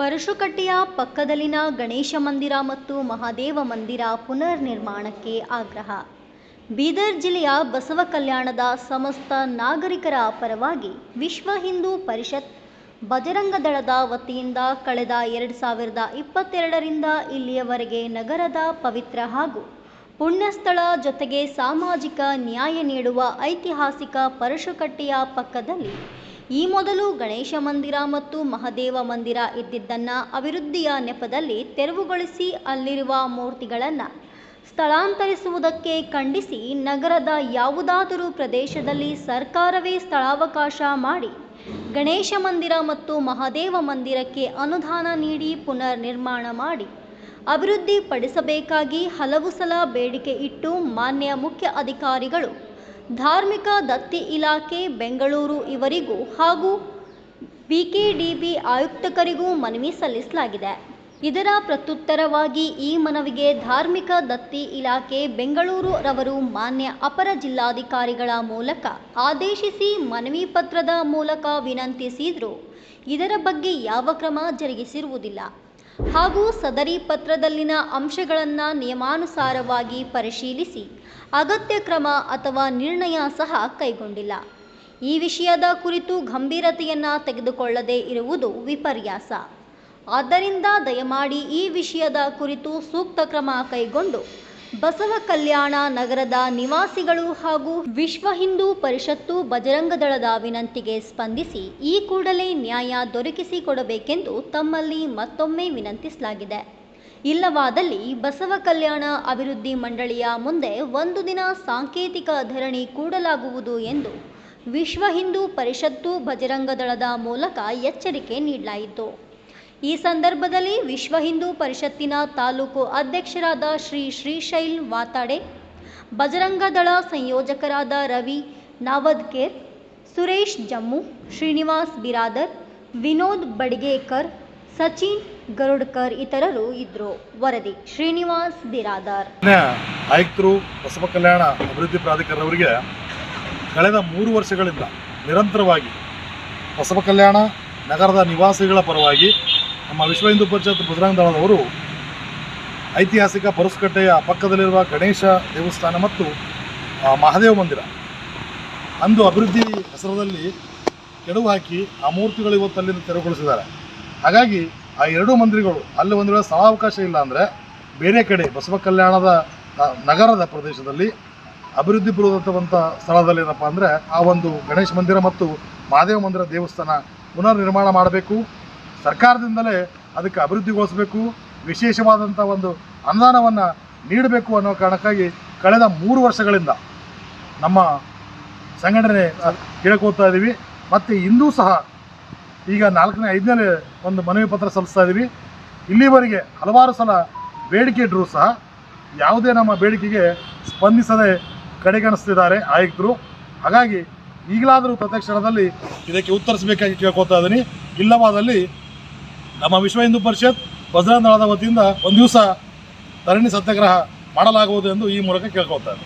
ಪರಶುಕಟ್ಟೆಯ ಪಕ್ಕದಲ್ಲಿನ ಗಣೇಶ ಮಂದಿರ ಮತ್ತು ಮಹಾದೇವ ಮಂದಿರ ಪುನರ್ ನಿರ್ಮಾಣಕ್ಕೆ ಆಗ್ರಹ. ಬೀದರ್ ಜಿಲ್ಲೆಯ ಬಸವ ಕಲ್ಯಾಣದ ಸಮಸ್ತ ನಾಗರಿಕರ ಪರವಾಗಿ ವಿಶ್ವ ಹಿಂದೂ ಪರಿಷತ್ ಬಜರಂಗ ದಳದ ವತಿಯಿಂದ ಕಳೆದ ಎರಡು ಸಾವಿರದ ಇಪ್ಪತ್ತೆರಡರಿಂದ ಇಲ್ಲಿಯವರೆಗೆ ನಗರದ ಪವಿತ್ರ ಹಾಗೂ ಪುಣ್ಯಸ್ಥಳ ಜೊತೆಗೆ ಸಾಮಾಜಿಕ ನ್ಯಾಯ ನೀಡುವ ಐತಿಹಾಸಿಕ ಪರಶುಕಟ್ಟೆಯ ಪಕ್ಕದಲ್ಲಿ ಈ ಮೊದಲು ಗಣೇಶ ಮಂದಿರ ಮತ್ತು ಮಹದೇವ ಮಂದಿರ ಇದ್ದಿದ್ದನ್ನು ಅಭಿವೃದ್ಧಿಯ ನೆಪದಲ್ಲಿ ತೆರವುಗೊಳಿಸಿ ಅಲ್ಲಿರುವ ಮೂರ್ತಿಗಳನ್ನು ಸ್ಥಳಾಂತರಿಸುವುದಕ್ಕೆ ಖಂಡಿಸಿ ನಗರದ ಯಾವುದಾದರೂ ಪ್ರದೇಶದಲ್ಲಿ ಸರ್ಕಾರವೇ ಸ್ಥಳಾವಕಾಶ ಮಾಡಿ ಗಣೇಶ ಮಂದಿರ ಮತ್ತು ಮಹಾದೇವ ಮಂದಿರಕ್ಕೆ ಅನುದಾನ ನೀಡಿ ಪುನರ್ ನಿರ್ಮಾಣ ಮಾಡಿ ಅಭಿವೃದ್ಧಿಪಡಿಸಬೇಕಾಗಿ ಹಲವು ಸಲ ಬೇಡಿಕೆ ಇಟ್ಟು ಮಾನ್ಯ ಮುಖ್ಯ ಅಧಿಕಾರಿಗಳು ಧಾರ್ಮಿಕ ದತ್ತಿ ಇಲಾಖೆ ಬೆಂಗಳೂರು ಇವರಿಗೂ ಹಾಗೂ ಬಿಕೆಡಿಬಿ ಆಯುಕ್ತಕರಿಗೂ ಮನವಿ ಸಲ್ಲಿಸಲಾಗಿದೆ. ಇದರ ಪ್ರತ್ಯುತ್ತರವಾಗಿ ಈ ಮನವಿಗೆ ಧಾರ್ಮಿಕ ದತ್ತಿ ಇಲಾಖೆ ಬೆಂಗಳೂರು ರವರು ಮಾನ್ಯ ಅಪರ ಜಿಲ್ಲಾಧಿಕಾರಿಗಳ ಮೂಲಕ ಆದೇಶಿಸಿ ಮನವಿ ಪತ್ರದ ಮೂಲಕ ವಿನಂತಿಸಿದ್ರು. ಇದರ ಬಗ್ಗೆ ಯಾವ ಕ್ರಮ ಜರುಗಿಸಿರುವುದಿಲ್ಲ. ಹಾಗೂ ಸದರಿ ಪತ್ರದಲ್ಲಿನ ಅಂಶಗಳನ್ನು ನಿಯಮಾನುಸಾರವಾಗಿ ಪರಿಶೀಲಿಸಿ ಅಗತ್ಯ ಕ್ರಮ ಅಥವಾ ನಿರ್ಣಯ ಸಹ ಕೈಗೊಂಡಿಲ್ಲ. ಈ ವಿಷಯದ ಕುರಿತು ಗಂಭೀರತೆಯನ್ನು ತೆಗೆದುಕೊಳ್ಳದೇ ಇರುವುದು ವಿಪರ್ಯಾಸ. ಆದ್ದರಿಂದ ದಯಮಾಡಿ ಈ ವಿಷಯದ ಕುರಿತು ಸೂಕ್ತ ಕ್ರಮ ಕೈಗೊಂಡು ಬಸವ ಕಲ್ಯಾಣ ನಗರದ ನಿವಾಸಿಗಳು ಹಾಗೂ ವಿಶ್ವ ಹಿಂದೂ ಪರಿಷತ್ತು ಬಜರಂಗದಳದ ವಿನಂತಿಗೆ ಸ್ಪಂದಿಸಿ ಈ ಕೂಡಲೇ ನ್ಯಾಯ ದೊರಕಿಸಿಕೊಡಬೇಕೆಂದು ತಮ್ಮಲ್ಲಿ ಮತ್ತೊಮ್ಮೆ ವಿನಂತಿಸಲಾಗಿದೆ. ಇಲ್ಲವಾದಲ್ಲಿ ಬಸವ ಕಲ್ಯಾಣ ಅಭಿವೃದ್ಧಿ ಮಂಡಳಿಯ ಮುಂದೆ ಒಂದು ದಿನ ಸಾಂಕೇತಿಕ ಧರಣಿ ಕೂಡಲಾಗುವುದು ಎಂದು ವಿಶ್ವ ಹಿಂದೂ ಪರಿಷತ್ತು ಬಜರಂಗದಳದ ಮೂಲಕ ಎಚ್ಚರಿಕೆ ನೀಡಲಾಯಿತು. ಈ ಸಂದರ್ಭದಲ್ಲಿ ವಿಶ್ವ ಹಿಂದೂ ಪರಿಷತ್ತಿನ ತಾಲೂಕು ಅಧ್ಯಕ್ಷರಾದ ಶ್ರೀ ಶ್ರೀಶೈಲ್ ವಾತಾಡೆ ಬಜರಂಗದಳ ಸಂಯೋಜಕರಾದ ರವಿ ನಾವದ್ಕೇರ್, ಸುರೇಶ್ ಜಮ್ಮು, ಶ್ರೀನಿವಾಸ್ ಬಿರಾದರ್, ವಿನೋದ್ ಬಡಿಗೇಕರ್, ಸಚಿನ್ ಗರುಡ್ಕರ್ ಇತರರು ಇದ್ದರು ವರದಿ, ಶ್ರೀನಿವಾಸ್ ಬಿರಾದರ್. ಆಯುಕ್ತರು ಬಸವ ಕಲ್ಯಾಣ ಅಭಿವೃದ್ಧಿ ಪ್ರಾಧಿಕಾರವರಿಗೆ ಕಳೆದ ಮೂರು ವರ್ಷಗಳಿಂದ ನಿರಂತರವಾಗಿ ಬಸವ ಕಲ್ಯಾಣ ನಗರದ ನಿವಾಸಿಗಳ ಪರವಾಗಿ ನಮ್ಮ ವಿಶ್ವ ಹಿಂದೂ ಪರಿಷತ್ ಬಜರಂಗ ದಳದವರು ಐತಿಹಾಸಿಕ ಪರಸ್ಕಟ್ಟೆಯ ಪಕ್ಕದಲ್ಲಿರುವ ಗಣೇಶ ದೇವಸ್ಥಾನ ಮತ್ತು ಮಹಾದೇವ ಮಂದಿರ. ಅಂದು ಅಭಿವೃದ್ಧಿ ಹೆಸರದಲ್ಲಿ ಕೆಡವು ಹಾಕಿ ಆ ಮೂರ್ತಿಗಳು ಇವತ್ತು ಅಲ್ಲಿಂದ ತೆರವುಗೊಳಿಸಿದ್ದಾರೆ. ಹಾಗಾಗಿ ಆ ಎರಡೂ ಮಂದಿರಗಳು, ಅಲ್ಲಿ ಒಂದು ವೇಳೆ ಸ್ಥಳಾವಕಾಶ ಇಲ್ಲ ಅಂದರೆ ಬೇರೆ ಕಡೆ ಬಸವ ಕಲ್ಯಾಣದ ನಗರದ ಪ್ರದೇಶದಲ್ಲಿ ಅಭಿವೃದ್ಧಿ ಪೂರ್ವದಂಥ ಸ್ಥಳದಲ್ಲಿ ಏನಪ್ಪ ಅಂದರೆ ಆ ಒಂದು ಗಣೇಶ ಮಂದಿರ ಮತ್ತು ಮಹಾದೇವ ಮಂದಿರ ದೇವಸ್ಥಾನ ಪುನರ್ ನಿರ್ಮಾಣ ಮಾಡಬೇಕು. ಸರ್ಕಾರದಿಂದಲೇ ಅದಕ್ಕೆ ಅಭಿವೃದ್ಧಿಗೊಳಿಸಬೇಕು ವಿಶೇಷವಾದಂಥ ಒಂದು ಅನುದಾನವನ್ನು ನೀಡಬೇಕು ಅನ್ನೋ ಕಾರಣಕ್ಕಾಗಿ ಕಳೆದ ಮೂರು ವರ್ಷಗಳಿಂದ ನಮ್ಮ ಸಂಘಟನೆ ಕೇಳ್ಕೊತಾ ಇದ್ದೀವಿ ಮತ್ತು ಇಂದೂ ಸಹ ಈಗ ನಾಲ್ಕನೇ, ಐದನೇ ಒಂದು ಮನವಿ ಪತ್ರ ಸಲ್ಲಿಸ್ತಾ ಇದ್ದೀವಿ ಇಲ್ಲಿವರೆಗೆ ಹಲವಾರು ಸಲ ಬೇಡಿಕೆ ಇಟ್ಟರೂ ಸಹ ಯಾವುದೇ ನಮ್ಮ ಬೇಡಿಕೆಗೆ ಸ್ಪಂದಿಸದೆ ಕಡೆಗಣಿಸ್ತಿದ್ದಾರೆ ಆಯುಕ್ತರು. ಹಾಗಾಗಿ ಈಗಲಾದರೂ ಪ್ರತ್ಯಕ್ಷಣದಲ್ಲಿ ಇದಕ್ಕೆ ಉತ್ತರಿಸಬೇಕಾಗಿ ಕೇಳ್ಕೊತಾ ಇದ್ದೀನಿ ಇಲ್ಲವಾದಲ್ಲಿ ನಮ್ಮ ವಿಶ್ವ ಹಿಂದೂ ಪರಿಷತ್ ಬಜರಂಗ ದಳದ ವತಿಯಿಂದ ಒಂದು ದಿವಸ ಧರಣಿ ಸತ್ಯಾಗ್ರಹ ಮಾಡಲಾಗುವುದು ಎಂದು ಈ ಮೂಲಕ ಕೇಳ್ಕೊಳ್ತಾರೆ